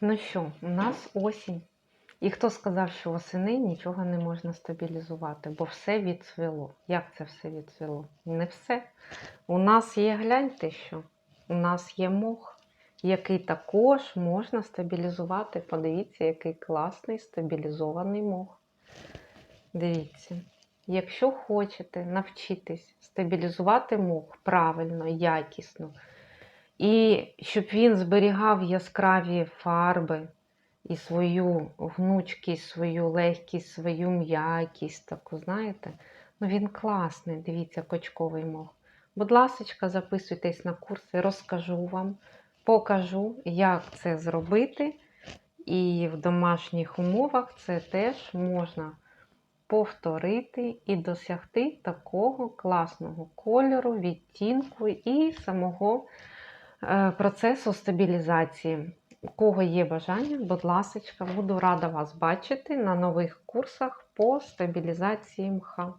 Ну що, у нас осінь. І хто сказав, що восени нічого не можна стабілізувати, бо все відцвіло. Як це все відцвіло? Не все. У нас є, гляньте що, у нас є мох, який також можна стабілізувати. Подивіться, який класний стабілізований мох. Дивіться, якщо хочете навчитись стабілізувати мох правильно, якісно, і щоб він зберігав яскраві фарби і свою гнучкість, свою легкість, свою м'якість, таку, знаєте, ну він класний, дивіться, кочковий мох. Будь ласка, записуйтесь на курси, розкажу вам, покажу, як це зробити. І в домашніх умовах це теж можна повторити і досягти такого класного кольору, відтінку і самого процесу стабілізації. У кого є бажання, будь ласка, буду рада вас бачити на нових курсах по стабілізації мха.